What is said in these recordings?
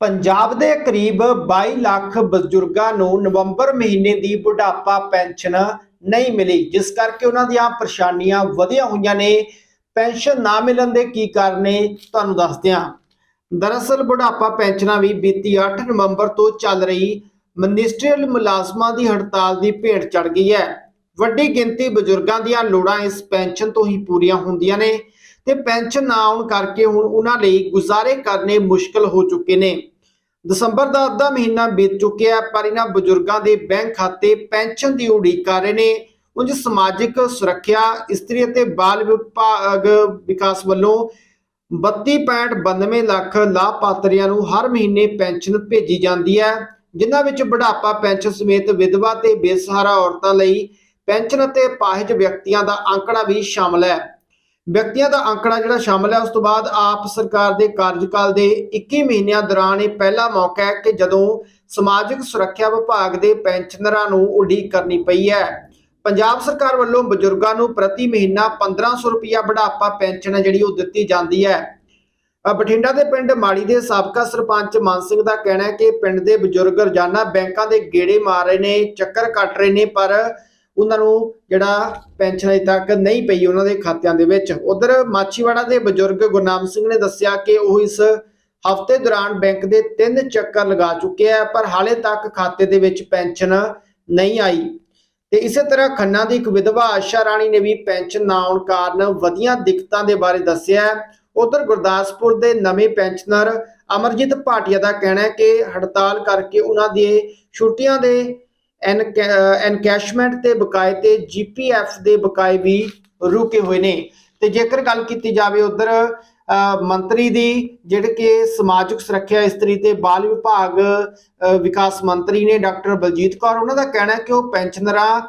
ਪੰਜਾਬ ਦੇ ਕਰੀਬ 22 ਲੱਖ ਬਜ਼ੁਰਗਾਂ ਨੂੰ ਨਵੰਬਰ ਮਹੀਨੇ ਦੀ ਬੁਢਾਪਾ ਪੈਨਸ਼ਨ ਨਹੀਂ ਮਿਲੀ, ਜਿਸ ਕਰਕੇ ਉਹਨਾਂ ਦੀਆਂ ਪਰੇਸ਼ਾਨੀਆਂ ਵਧੀਆਂ ਹੋਈਆਂ ਨੇ। ਪੈਨਸ਼ਨ ਨਾ ਮਿਲਣ ਦੇ ਕੀ ਕਾਰਨ ਨੇ, ਤੁਹਾਨੂੰ ਦੱਸਦੇ ਹਾਂ। ਦਰਅਸਲ ਬੁਢਾਪਾ ਪੈਨਸ਼ਨਾਂ ਵੀ ਬੀਤੀ 8 ਨਵੰਬਰ ਤੋਂ ਚੱਲ ਰਹੀ ਮਨਿਸਟਰੀਅਲ ਮੁਲਾਜ਼ਮਾਂ ਦੀ ਹੜਤਾਲ ਦੀ ਭੇਟ ਚੜ ਗਈ ਹੈ। ਵੱਡੀ ਗਿਣਤੀ ਬਜ਼ੁਰਗਾਂ ਦੀਆਂ ਲੋੜਾਂ ਇਸ ਪੈਨਸ਼ਨ ਤੋਂ ਹੀ ਪੂਰੀਆਂ ਹੁੰਦੀਆਂ ਨੇ। ਤੇ ਪੈਨਸ਼ਨ ਨਾ ਆਉਣ ਕਰਕੇ ਹੁਣ ਉਹਨਾਂ ਲਈ ਗੁਜ਼ਾਰੇ ਕਰਨੇ ਮੁਸ਼ਕਲ ਹੋ ਚੁੱਕੇ ਨੇ। ਦਸੰਬਰ ਦਾ ਅੱਧਾ ਮਹੀਨਾ ਬੀਤ ਚੁੱਕਿਆ ਪਰ ਇਹਨਾਂ ਬਜ਼ੁਰਗਾਂ ਦੇ ਬੈਂਕ ਖਾਤੇ ਪੈਨਸ਼ਨ ਦੀ ਉਡੀਕ ਕਰ ਰਹੇ ਨੇ। ਉਂਝ ਸਮਾਜਿਕ ਸੁਰੱਖਿਆ, ਇਸਤਰੀ ਅਤੇ ਬਾਲ ਵਿਭਾਗ ਵਿਕਾਸ ਵੱਲੋਂ 32.92 ਲੱਖ ਲਾਭਪਾਤਰੀਆਂ ਨੂੰ ਹਰ ਮਹੀਨੇ ਪੈਨਸ਼ਨ ਭੇਜੀ ਜਾਂਦੀ ਹੈ, ਜਿਨ੍ਹਾਂ ਵਿੱਚ ਬੁਢਾਪਾ, ਪੈਨਸ਼ਨ ਸਮੇਤ ਵਿਧਵਾ ਤੇ ਬੇਸਹਾਰਾ ਔਰਤਾਂ ਲਈ ਪੈਨਸ਼ਨ ਅਤੇ ਪਾਹਿਜ ਵਿਅਕਤੀਆਂ ਦਾ ਅੰਕੜਾ ਵੀ ਸ਼ਾਮਲ ਹੈ। ਵਿਅਕਤੀਆਂ ਦਾ ਅੰਕੜਾ ਜਿਹੜਾ ਸ਼ਾਮਲ ਹੈ, ਉਸ ਤੋਂ ਬਾਅਦ ਆਪ ਸਰਕਾਰ ਦੇ ਕਾਰਜਕਾਲ ਦੇ 21 ਮਹੀਨਿਆਂ ਦੌਰਾਨ ਇਹ ਪਹਿਲਾ ਮੌਕਾ ਹੈ ਕਿ ਜਦੋਂ ਸਮਾਜਿਕ ਸੁਰੱਖਿਆ ਵਿਭਾਗ ਦੇ ਪੈਨਸ਼ਨਰਾਂ ਨੂੰ ਉਡੀਕ ਕਰਨੀ ਪਈ ਹੈ। ਪੰਜਾਬ ਸਰਕਾਰ ਵੱਲੋਂ ਬਜ਼ੁਰਗਾਂ ਨੂੰ ਪ੍ਰਤੀ ਮਹੀਨਾ 1500 ਰੁਪਇਆ ਬੁਢਾਪਾ ਪੈਨਸ਼ਨ ਹੈ, ਜਿਹੜੀ ਉਹ ਦਿੱਤੀ ਜਾਂਦੀ ਹੈ। ਬਠਿੰਡਾ ਦੇ ਪਿੰਡ ਮਾੜੀ ਦੇ ਸਾਬਕਾ ਸਰਪੰਚ ਮਾਨ ਸਿੰਘ ਦਾ ਕਹਿਣਾ ਹੈ ਕਿ ਪਿੰਡ ਦੇ ਬਜ਼ੁਰਗ ਰੋਜ਼ਾਨਾ ਬੈਂਕਾਂ ਦੇ ਗੇੜੇ ਮਾਰ ਰਹੇ ਨੇ, ਚੱਕਰ ਕੱਟ ਰਹੇ ਨੇ, ਪਰ ਉਹਨਾਂ ਨੂੰ ਜਿਹੜਾ ਪੈਨਸ਼ਨ ਅਜੇ ਤੱਕ ਨਹੀਂ ਪਈ ਉਹਨਾਂ ਦੇ ਖਾਤਿਆਂ ਦੇ ਵਿੱਚ। ਉਧਰ ਮਾਛੀਵਾੜਾ ਦੇ ਬਜ਼ੁਰਗ ਗੁਰਨਾਮ ਸਿੰਘ ਨੇ ਦੱਸਿਆ ਕਿ ਉਹ ਇਸ ਹਫ਼ਤੇ ਦੌਰਾਨ ਬੈਂਕ ਦੇ ਤਿੰਨ ਚੱਕਰ ਲਗਾ ਚੁੱਕੇ ਆ, ਪਰ ਹਾਲੇ ਤੱਕ ਖਾਤੇ ਦੇ ਵਿੱਚ ਪੈਨਸ਼ਨ ਨਹੀਂ ਆਈ। ਤੇ ਇਸੇ ਤਰ੍ਹਾਂ ਖੰਨਾ ਦੀ ਇੱਕ ਵਿਧਵਾ ਆਸ਼ਾ ਰਾਣੀ ਨੇ ਵੀ ਪੈਨਸ਼ਨ ਨਾ ਆਉਣ ਕਾਰਨ ਵਧੀਆਂ ਦਿੱਕਤਾਂ ਦੇ ਬਾਰੇ ਦੱਸਿਆ। ਉਧਰ ਗੁਰਦਾਸਪੁਰ ਦੇ ਨਵੇਂ ਪੈਨਸ਼ਨਰ ਅਮਰਜੀਤ ਭਾਟੀਆ ਦਾ ਕਹਿਣਾ ਹੈ ਕਿ ਹੜਤਾਲ ਕਰਕੇ ਉਹਨਾਂ ਦੇ ਛੁੱਟੀਆਂ ਦੇ ਐਨਕੈਸ਼ਮੈਂਟ ਤੇ ਬਕਾਏ ਤੇ ਜੀਪੀਐਫ ਦੇ ਬਕਾਏ ਵੀ ਰੁਕੇ ਹੋਏ ਨੇ। ਤੇ ਜੇਕਰ ਗੱਲ ਕੀਤੀ ਜਾਵੇ ਉਧਰ ਮੰਤਰੀ ਦੀ, ਜਿਹੜੇ ਕਿ ਸਮਾਜਿਕ ਸੁਰੱਖਿਆ ਇਸਤਰੀ ਤੇ ਬਾਲ ਵਿਭਾਗ ਵਿਕਾਸ ਮੰਤਰੀ ਨੇ ਡਾਕਟਰ ਬਲਜੀਤ ਕੌਰ, ਉਹਨਾਂ ਦਾ ਕਹਿਣਾ ਹੈ ਕਿ ਉਹ ਪੈਨਸ਼ਨਰਾਂ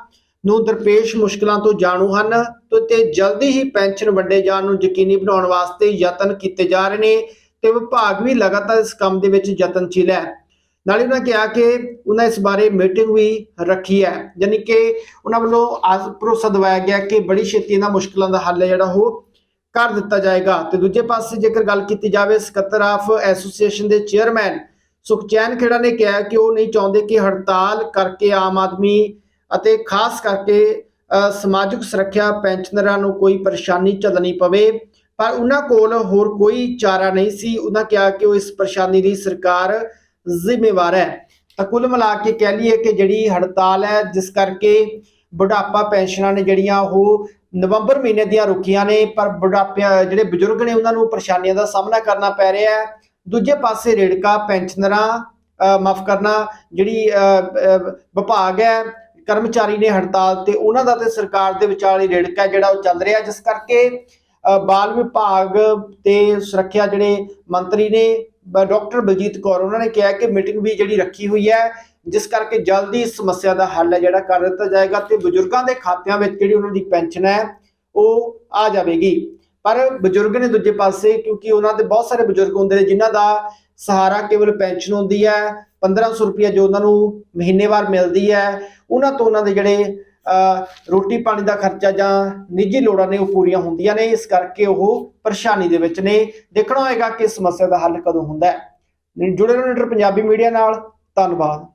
ਨੂੰ ਦਰਪੇਸ਼ ਮੁਸ਼ਕਲਾਂ ਤੋਂ ਜਾਣੂ ਹਨ ਤੇ- ਤੇ ਜਲਦੀ ਹੀ ਪੈਨਸ਼ਨ ਵੰਡੇ ਜਾਣ ਨੂੰ ਯਕੀਨੀ ਬਣਾਉਣ ਵਾਸਤੇ ਯਤਨ ਕੀਤੇ ਜਾ ਰਹੇ ਨੇ ਤੇ ਵਿਭਾਗ ਵੀ ਲਗਾਤਾਰ ਇਸ ਕੰਮ ਦੇ ਵਿੱਚ ਯਤਨਸ਼ੀਲ ਹੈ। ਨਾਲੇ ਉਹਨਾਂ ਕਿਹਾ ਕਿ ਉਹਨਾਂ ਇਸ ਬਾਰੇ ਮੀਟਿੰਗ ਵੀ ਰੱਖੀ ਹੈ ਯਾਨੀ ਕਿ ਉਹਨਾਂ ਵੱਲੋਂ ਆਸ ਭਰੋਸਾ ਦਿਵਾਇਆ ਗਿਆ ਕਿ ਬੜੀ ਛੇਤੀ ਇਹਨਾਂ ਮੁਸ਼ਕਲਾਂ ਦਾ ਹੱਲ ਜਿਹੜਾ ਉਹ ਕਰ ਦਿੱਤਾ ਜਾਏਗਾ। ਤੇ ਦੂਜੇ ਪਾਸੇ ਜੇਕਰ ਗੱਲ ਕੀਤੀ ਜਾਵੇ, ਸਕੱਤਰ ਆਫ ਐਸੋਸੀਏਸ਼ਨ ਦੇ ਚੇਅਰਮੈਨ ਸੁਖਚੈਨ ਖੇੜਾ ਨੇ ਕਿਹਾ ਕਿ ਉਹ ਨਹੀਂ ਚਾਹੁੰਦੇ ਕਿ ਹੜਤਾਲ ਕਰਕੇ ਆਮ ਆਦਮੀ ਅਤੇ ਖਾਸ ਕਰਕੇ ਸਮਾਜਿਕ ਸੁਰੱਖਿਆ ਪੈਨਸ਼ਨਰਾਂ ਨੂੰ ਕੋਈ ਪਰੇਸ਼ਾਨੀ ਝੱਲਣੀ ਪਵੇ। ਪਰ ਉਹਨਾਂ ਕੋਲ ਹੋਰ ਕੋਈ ਚਾਰਾ ਨਹੀਂ ਸੀ। ਉਹਨਾਂ ਕਿਹਾ ਕਿ ਉਹ ਇਸ ਪਰੇਸ਼ਾਨੀ ਦੀ ਸਰਕਾਰ ਜ਼ਿੰਮੇਵਾਰ ਹੈ। ਤਾਂ ਕੁੱਲ ਮਿਲਾ ਕੇ ਕਹਿ ਲਈਏ ਕਿ ਜਿਹੜੀ ਹੜਤਾਲ ਹੈ ਜਿਸ ਕਰਕੇ ਬੁਢਾਪਾ ਪੈਨਸ਼ਨਾਂ ਨੇ ਜਿਹੜੀਆਂ ਉਹ ਨਵੰਬਰ ਮਹੀਨੇ ਦੀਆਂ ਰੁਕੀਆਂ ਨੇ ਪਰ ਬੁਢਾਪੇ ਜਿਹੜੇ ਬਜ਼ੁਰਗ ਨੇ ਉਹਨਾਂ ਨੂੰ ਪਰੇਸ਼ਾਨੀਆਂ ਦਾ ਸਾਹਮਣਾ ਕਰਨਾ ਪੈ ਰਿਹਾ ਹੈ। ਦੂਜੇ ਪਾਸੇ ਰੇੜਕਾ ਪੈਨਸ਼ਨਰਾਂ ਮਾਫ ਕਰਨਾ ਜਿਹੜੀ ਅ, ਵਿਭਾਗ ਹੈ ਕਰਮਚਾਰੀ ਨੇ ਹੜਤਾਲ ਤੇ ਉਹਨਾਂ ਦਾ ਤੇ ਸਰਕਾਰ ਦੇ ਵਿਚਾਲੇ ਰੇੜਕਾ ਜਿਹੜਾ ਉਹ ਚੱਲ ਰਿਹਾ ਜਿਸ ਕਰਕੇ ਅ, ਬਾਲ ਵਿਭਾਗ ਤੇ ਸੁਰੱਖਿਆ ਜਿਹੜੇ ਮੰਤਰੀ ਨੇ ਡਾਕਟਰ ਬਲਜੀਤ ਕੌਰ, ਉਹਨਾਂ ਨੇ ਕਿਹਾ ਕਿ ਮੀਟਿੰਗ ਵੀ ਜਿਹੜੀ ਰੱਖੀ ਹੋਈ ਹੈ, ਜਿਸ ਕਰਕੇ ਜਲਦੀ ਇਸ ਸਮੱਸਿਆ ਦਾ ਹੱਲ ਹੈ ਜਿਹੜਾ ਕਰ ਦਿੱਤਾ ਜਾਏਗਾ ਤੇ ਬਜ਼ੁਰਗਾਂ ਦੇ ਖਾਤਿਆਂ ਵਿੱਚ ਜਿਹੜੀ ਉਹਨਾਂ ਦੀ ਪੈਨਸ਼ਨ ਹੈ, ਉਹ ਆ ਜਾਵੇਗੀ। ਪਰ ਬਜ਼ੁਰਗ ਨੇ ਦੂਜੇ ਪਾਸੇ, ਕਿਉਂਕਿ ਉਹਨਾਂ ਦੇ ਬਹੁਤ ਸਾਰੇ ਬਜ਼ੁਰਗ ਹੁੰਦੇ ਨੇ, ਜਿਨ੍ਹਾਂ ਦਾ ਸਹਾਰਾ ਕੇਵਲ ਪੈਨਸ਼ਨ ਹੁੰਦੀ ਹੈ 1500 ਰੁਪਏ ਜੋ ਉਹਨਾਂ ਨੂੰ ਮਹੀਨੇਵਾਰ ਮਿਲਦੀ ਹੈ, ਉਹਨਾਂ ਤੋਂ ਉਹਨਾਂ ਦੇ ਜਿਹੜੇ ਰੋਟੀ ਪਾਣੀ ਦਾ ਖਰਚਾ ਜਾਂ ਨਿੱਜੀ ਲੋੜਾਂ ਨੇ ਉਹ ਪੂਰੀਆਂ ਹੁੰਦੀਆਂ ਨੇ, ਇਸ ਕਰਕੇ ਉਹ ਪਰੇਸ਼ਾਨੀ ਦੇ ਵਿੱਚ ਨੇ। ਦੇਖਣਾ ਹੋਏਗਾ ਕਿ ਸਮੱਸਿਆ ਦਾ ਹੱਲ ਕਦੋਂ ਹੁੰਦਾ ਹੈ। ਜੁੜੇ ਰਹੋ ਨਿਟਰ ਪੰਜਾਬੀ ਮੀਡੀਆ ਨਾਲ। ਧੰਨਵਾਦ।